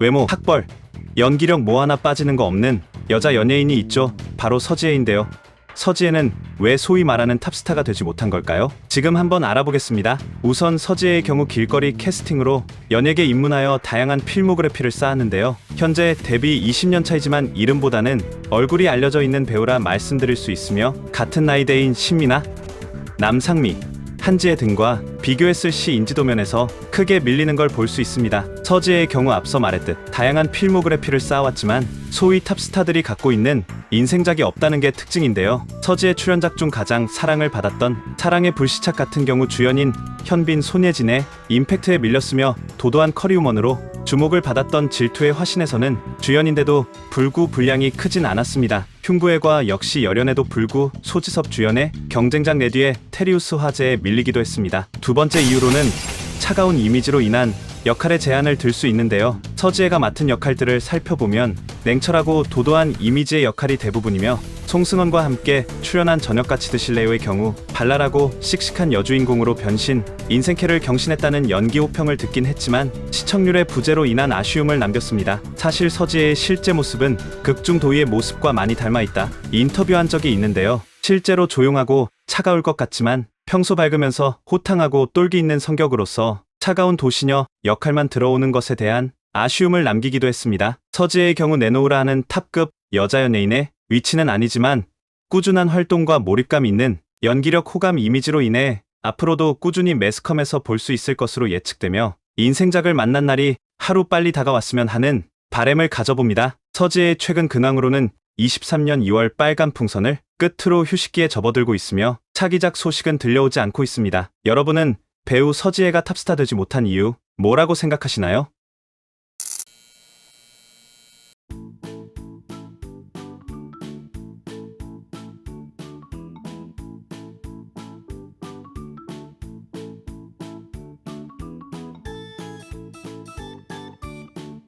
외모, 학벌, 연기력 뭐 하나 빠지는 거 없는 여자 연예인이 있죠. 바로 서지혜인데요. 서지혜는 왜 소위 말하는 탑스타가 되지 못한 걸까요? 지금 한번 알아보겠습니다. 우선 서지혜의 경우 길거리 캐스팅으로 연예계 입문하여 다양한 필모그래피를 쌓았는데요. 현재 데뷔 20년 차이지만 이름보다는 얼굴이 알려져 있는 배우라 말씀드릴 수 있으며 같은 나이대인 신미나, 남상미, 한지혜 등과 비교했을 시 인지도면에서 크게 밀리는 걸 볼 수 있습니다. 서지혜의 경우 앞서 말했듯 다양한 필모그래피를 쌓아왔지만 소위 탑스타들이 갖고 있는 인생작이 없다는 게 특징인데요. 서지혜 출연작 중 가장 사랑을 받았던 사랑의 불시착 같은 경우 주연인 현빈 손예진의 임팩트에 밀렸으며 도도한 커리우먼으로 주목을 받았던 질투의 화신에서는 주연인데도 불구 분량이 크진 않았습니다. 흉부애과 역시 열연에도 불구 소지섭 주연의 경쟁작 내 뒤에 테리우스 화제에 밀리기도 했습니다. 두 번째 이유로는 차가운 이미지로 인한 역할의 제한을 들 수 있는데요. 서지혜가 맡은 역할들을 살펴보면 냉철하고 도도한 이미지의 역할이 대부분이며 송승헌과 함께 출연한 저녁같이 드실래요의 경우 발랄하고 씩씩한 여주인공으로 변신, 인생캐를 경신했다는 연기 호평을 듣긴 했지만 시청률의 부재로 인한 아쉬움을 남겼습니다. 사실 서지혜의 실제 모습은 극중 도희의 모습과 많이 닮아 있다. 인터뷰한 적이 있는데요. 실제로 조용하고 차가울 것 같지만 평소 밝으면서 호탕하고 똘기 있는 성격으로서 차가운 도시녀 역할만 들어오는 것에 대한 아쉬움을 남기기도 했습니다. 서지혜의 경우 내놓으라 하는 탑급 여자 연예인의 위치는 아니지만 꾸준한 활동과 몰입감 있는 연기력 호감 이미지로 인해 앞으로도 꾸준히 매스컴에서 볼 수 있을 것으로 예측되며 인생작을 만난 날이 하루 빨리 다가왔으면 하는 바램을 가져봅니다. 서지혜의 최근 근황으로는 23년 2월 빨간 풍선을 끝으로 휴식기에 접어들고 있으며 차기작 소식은 들려오지 않고 있습니다. 여러분은 배우 서지혜가 탑스타 되지 못한 이유 뭐라고 생각하시나요?